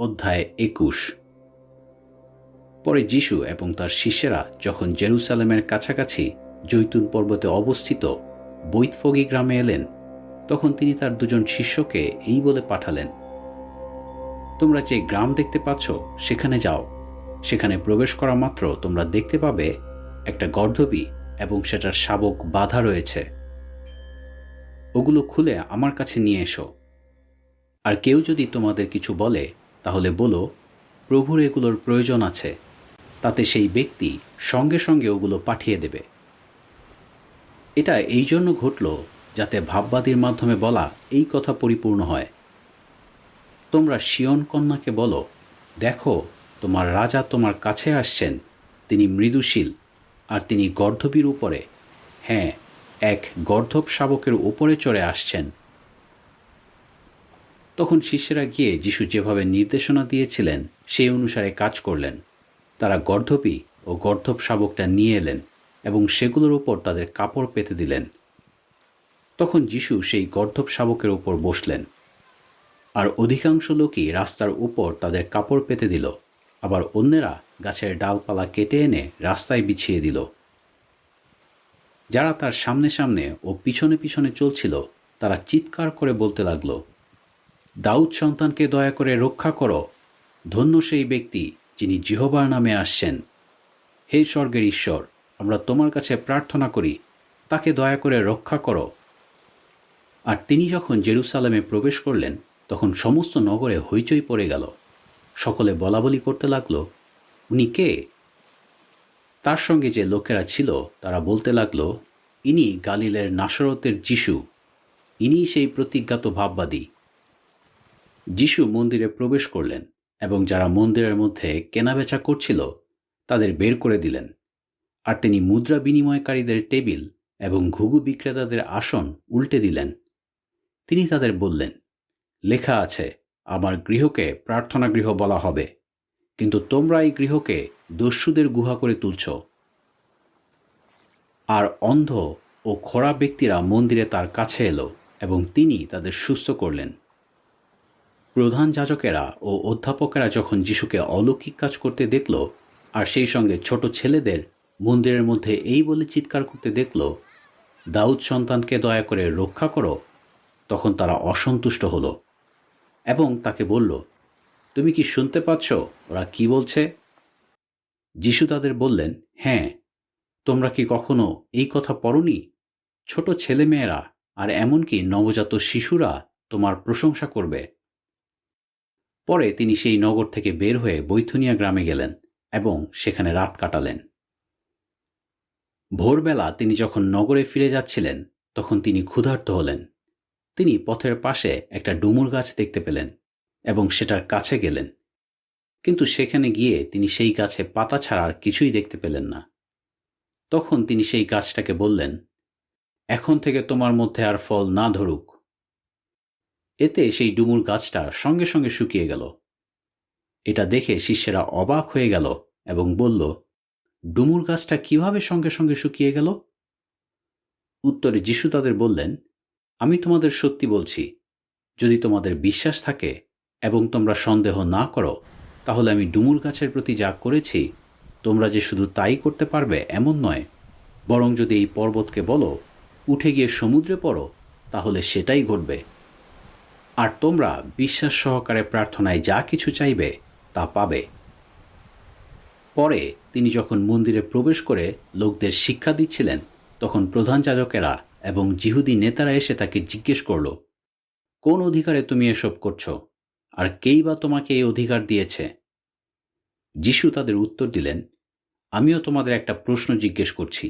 অধ্যায় একুশ। পরে যিশু এবং তার শিষ্যেরা যখন জেরুসালেমের কাছাকাছি জৈতুন পর্বতে অবস্থিত বৈতফগি গ্রামে এলেন, তখন তিনি তার দুজন শিষ্যকে এই বলে পাঠালেন, তোমরা যে গ্রাম দেখতে পাচ্ছ, সেখানে যাও। সেখানে প্রবেশ করা মাত্র তোমরা দেখতে পাবে একটা গর্ধবী এবং সেটার শাবক বাধা রয়েছে। ওগুলো খুলে আমার কাছে নিয়ে এসো। আর কেউ যদি তোমাদের কিছু বলে তাহলে বলো, প্রভুর এগুলোর প্রয়োজন আছে, তাতে সেই ব্যক্তি সঙ্গে সঙ্গে ওগুলো পাঠিয়ে দেবে। এটা এই জন্য ঘটল যাতে ভাববাদীর মাধ্যমে বলা এই কথা পরিপূর্ণ হয়। তোমরা শিয়ন কন্যাকে বলো, দেখো, তোমার রাজা তোমার কাছে আসছেন, তিনি মৃদুশীল, আর তিনি গর্ধবীর উপরে। হ্যাঁ এক গর্ধব শাবকের উপরে চড়ে আসছেন। তখন শিষ্যরা গিয়ে যিশু যেভাবে নির্দেশনা দিয়েছিলেন, সেই অনুসারে কাজ করলেন। তারা গর্ধপী ও গর্ধব শাবকটা নিয়ে এলেন এবং সেগুলোর উপর তাদের কাপড় পেতে দিলেন। তখন যিশু সেই গর্ধব শাবকের উপর বসলেন। আর অধিকাংশ লোকই রাস্তার উপর তাদের কাপড় পেতে দিল। আবার অন্যেরা গাছের ডালপালা কেটে এনে রাস্তায় বিছিয়ে দিল। যারা তার সামনে সামনে ও পিছনে পিছনে চলছিল, তারা চিৎকার করে বলতে লাগল দাউদ সন্তানকে দয়া করে রক্ষা করো। ধন্য সেই ব্যক্তি যিনি জিহবার নামে আসছেন। হে স্বর্গের ঈশ্বর, আমরা তোমার কাছে প্রার্থনা করি, তাকে দয়া করে রক্ষা করো। আর তিনি যখন জেরুসালেমে প্রবেশ করলেন, তখন সমস্ত নগরে হইচই পড়ে গেল। সকলে বলাবলি করতে লাগল, উনি কে? তার সঙ্গে যে লোকেরা ছিল, তারা বলতে লাগল, ইনি গালিলের নাসরতের যিশু। ইনি সেই প্রতিজ্ঞাত ভাববাদী। যিশু মন্দিরে প্রবেশ করলেন এবং যারা মন্দিরের মধ্যে কেনাবেচা করছিল, তাদের বের করে দিলেন। আর তিনি মুদ্রা বিনিময়কারীদের টেবিল এবং ঘুঘু বিক্রেতাদের আসন উল্টে দিলেন। তিনি তাদের বললেন, লেখা আছে, আমার গৃহকে প্রার্থনা গৃহ বলা হবে, কিন্তু তোমরা এই গৃহকে দস্যুদের গুহা করে তুলছ। আর অন্ধ ও খোড়া ব্যক্তিরা মন্দিরে তার কাছে এলো এবং তিনি তাদের সুস্থ করলেন। প্রধান যাজকেরা ও অধ্যাপকেরা যখন যিশুকে অলৌকিক কাজ করতে দেখল, আর সেই সঙ্গে ছোট ছেলেদের মন্দিরের মধ্যে এই বলে চিৎকার করতে দেখল, দাউদ সন্তানকে দয়া করে রক্ষা করো, তখন তারা অসন্তুষ্ট হলো এবং তাকে বলল, তুমি কি শুনতে পাচ্ছ? ওরা কি বলছে? যিশু তাদের বললেন হ্যাঁ তোমরা কি কখনো এই কথা পড়নি? ছোট ছেলেমেয়েরা আর এমনকি নবজাত শিশুরা তোমার প্রশংসা করবে। পরে তিনি সেই নগর থেকে বের হয়ে বৈথুনিয়া গ্রামে গেলেন এবং সেখানে রাত কাটালেন। ভোরবেলা তিনি যখন নগরে ফিরে যাচ্ছিলেন, তখন তিনি ক্ষুধার্ত হলেন। তিনি পথের পাশে একটা ডুমুর গাছ দেখতে পেলেন এবং সেটার কাছে গেলেন। কিন্তু সেখানে গিয়ে তিনি সেই গাছে পাতা ছাড়া আর কিছুই দেখতে পেলেন না। তখন তিনি সেই গাছটাকে বললেন, এখন থেকে তোমার মধ্যে আর ফল না ধরুক। এতে সেই ডুমুর গাছটা সঙ্গে সঙ্গে শুকিয়ে গেল। এটা দেখে শিষ্যেরা অবাক হয়ে গেল এবং বলল, ডুমুর গাছটা কীভাবে সঙ্গে সঙ্গে শুকিয়ে গেল? উত্তরে যিশু তাদের বললেন, আমি তোমাদের সত্যি বলছি, যদি তোমাদের বিশ্বাস থাকে এবং তোমরা সন্দেহ না করো, তাহলে আমি ডুমুর গাছের প্রতি যা করেছি, তোমরা যে শুধু তাই করতে পারবে এমন নয়, বরং যদি এই পর্বতকে বলো, উঠে গিয়ে সমুদ্রে পড়ো, তাহলে সেটাই ঘটবে। আর তোমরা বিশ্বাস সহকারে প্রার্থনায় যা কিছু চাইবে, তা পাবে। পরে তিনি যখন মন্দিরে প্রবেশ করে লোকদের শিক্ষা দিচ্ছিলেন, তখন প্রধান যাজকেরা এবং জিহুদি নেতারা এসে তাকে জিজ্ঞেস করল, কোন অধিকারে তুমি এসব করছ? আর কেই বা তোমাকে এই অধিকার দিয়েছে? যিশু তাদের উত্তর দিলেন, আমিও তোমাদের একটা প্রশ্ন জিজ্ঞেস করছি।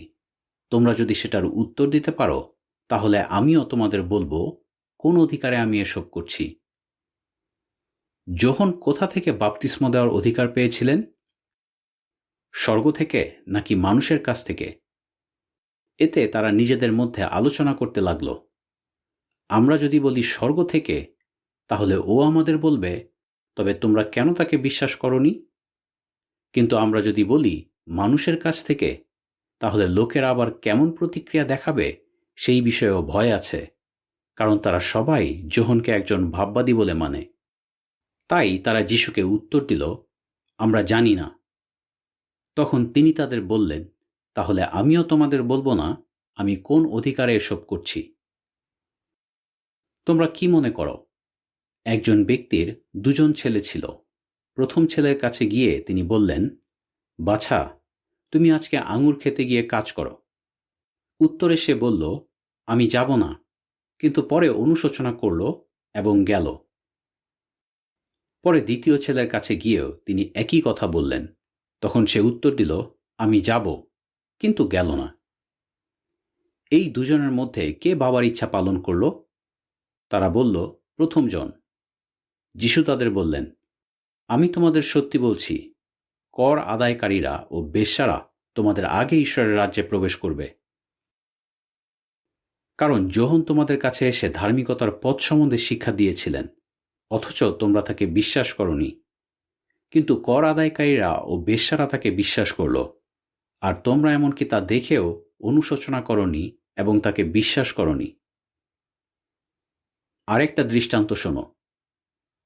তোমরা যদি সেটার উত্তর দিতে পারো, তাহলে আমিও তোমাদের বলব কোন অধিকারে আমি এসব করছি? যখন কোথা থেকে বাপতিস্ম দেওয়ার অধিকার পেয়েছিলেন? স্বর্গ থেকে নাকি মানুষের কাছ থেকে? এতে তারা নিজেদের মধ্যে আলোচনা করতে লাগল। আমরা যদি বলি স্বর্গ থেকে, তাহলে ও আমাদের বলবে, তবে তোমরা কেন তাকে বিশ্বাস করনি? কিন্তু আমরা যদি বলি মানুষের কাছ থেকে, তাহলে লোকের আবার কেমন প্রতিক্রিয়া দেখাবে, সেই বিষয়েও ভয় আছে। কারণ তারা সবাই জোহনকে একজন ভাববাদী বলে মানে। তাই তারা যিশুকে উত্তর দিল, আমরা জানি না। তখন তিনি তাদের বললেন, তাহলে আমিও তোমাদের বলব না, আমি কোন অধিকারে এসব করছি? তোমরা কি মনে করো? একজন ব্যক্তির দুজন ছেলে ছিল। প্রথম ছেলের কাছে গিয়ে তিনি বললেন, বাছা, তুমি আজকে আঙুর খেতে গিয়ে কাজ করো। উত্তরে সে বলল, আমি যাব না। কিন্তু পরে অনুশোচনা করল এবং গেল। পরে দ্বিতীয় ছেলের কাছে গিয়েও তিনি একই কথা বললেন। তখন সে উত্তর দিল, আমি যাব। কিন্তু গেল না। এই দুজনের মধ্যে কে বাবার ইচ্ছা পালন করল? তারা বলল প্রথমজন যিশু তাদের বললেন, আমি তোমাদের সত্যি বলছি, কর আদায়কারীরা ও বেশ্যারা তোমাদের আগে ঈশ্বরের রাজ্যে প্রবেশ করবে। কারণ যোহন তোমাদের কাছে এসে ধার্মিকতার পথ সম্বন্ধে শিক্ষা দিয়েছিলেন, অথচ তোমরা তাকে বিশ্বাস করনি। কিন্তু কর আদায়কারীরা ও বেশ্যারা তাকে বিশ্বাস করল, আর তোমরা এমনকি তা দেখেও অনুশোচনা করনি এবং তাকে বিশ্বাস করনি। আরেকটা দৃষ্টান্ত শোনো।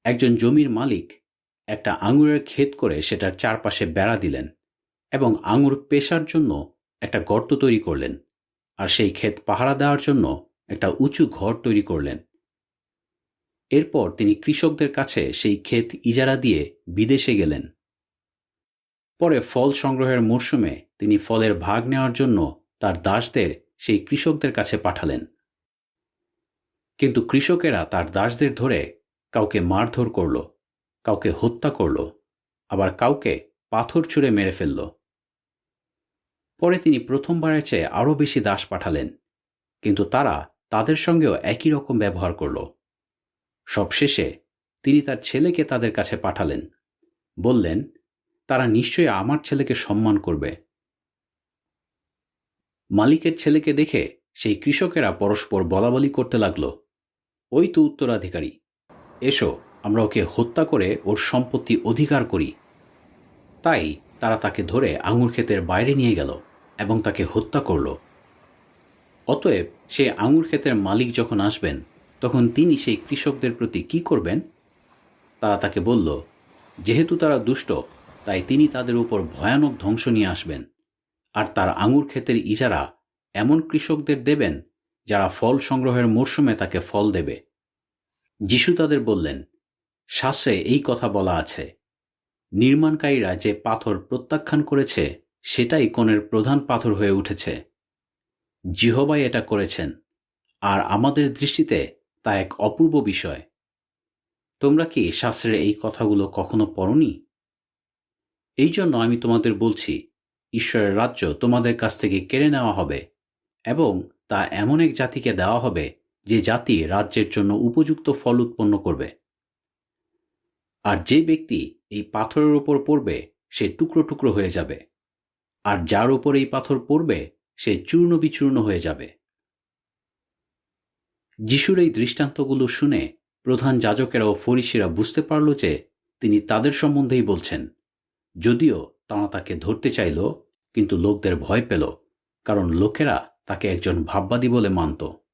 একজন জমির মালিক একটা আঙুরের ক্ষেত করে সেটার চারপাশে বেড়া দিলেন এবং আঙুর পেশার জন্য একটা গর্ত তৈরি করলেন। আর সেই ক্ষেত পাহারা দেওয়ার জন্য একটা উঁচু ঘর তৈরি করলেন। এরপর তিনি কৃষকদের কাছে সেই ক্ষেত ইজারা দিয়ে বিদেশে গেলেন। পরে ফল সংগ্রহের মরশুমে তিনি ফলের ভাগ নেওয়ার জন্য তার দাসদের সেই কৃষকদের কাছে পাঠালেন। কিন্তু কৃষকেরা তার দাসদের ধরে কাউকে মারধর করল, কাউকে হত্যা করল, আবার কাউকে পাথর ছুঁড়ে মেরে ফেলল। পরে তিনি প্রথমবারের চেয়ে আরও বেশি দাস পাঠালেন, কিন্তু তারা তাদের সঙ্গেও একই রকম ব্যবহার করল। সবশেষে তিনি তার ছেলেকে তাদের কাছে পাঠালেন, বললেন, তারা নিশ্চয়ই আমার ছেলেকে সম্মান করবে। মালিকের ছেলেকে দেখে সেই কৃষকেরা পরস্পর বলাবলি করতে লাগল। ওই তো উত্তরাধিকারী, এসো, আমরা ওকে হত্যা করে ওর সম্পত্তি অধিকার করি। তাই তারা তাকে ধরে আঙুর ক্ষেতের বাইরে নিয়ে গেল এবং তাকে হত্যা করল। অতএব সে আঙুর ক্ষেতের মালিক যখন আসবেন, তখন তিনি সেই কৃষকদের প্রতি কি করবেন? তারা তাকে বলল, যেহেতু তারা দুষ্ট, তাই তিনি তাদের উপর ভয়ানক ধ্বংস নিয়ে আসবেন। আর তার আঙুর ক্ষেতের ইজারা এমন কৃষকদের দেবেন, যারা ফল সংগ্রহের মরশুমে তাকে ফল দেবে। যিশু তাদের বললেন, শাস্ত্রে এই কথা বলা আছে নির্মাণকারীরা যে পাথর প্রত্যাখ্যান করেছে, সেটাই কোণের প্রধান পাথর হয়ে উঠেছে। জিহবাই এটা করেছেন, আর আমাদের দৃষ্টিতে তা এক অপূর্ব বিষয়। তোমরা কি শাস্ত্রের এই কথাগুলো কখনো পড়নি? এই জন্য আমি তোমাদের বলছি, ঈশ্বরের রাজ্য তোমাদের কাছ থেকে কেড়ে নেওয়া হবে, এবং তা এমন এক জাতিকে দেওয়া হবে, যে জাতি রাজ্যের জন্য উপযুক্ত ফল উৎপন্ন করবে। আর যে ব্যক্তি এই পাথরের উপর পড়বে, সে টুকরো টুকরো হয়ে যাবে। আর যার উপর এই পাথর পড়বে, সে চূর্ণ বিচূর্ণ হয়ে যাবে। যিশুর এই দৃষ্টান্তগুলো শুনে প্রধান যাজকেরা ও ফরিসিরা বুঝতে পারল যে তিনি তাদের সম্বন্ধেই বলছেন, যদিও তারা তাকে ধরতে চাইল, কিন্তু লোকদের ভয় পেল, কারণ লোকেরা তাকে একজন ভাববাদী বলে মানত।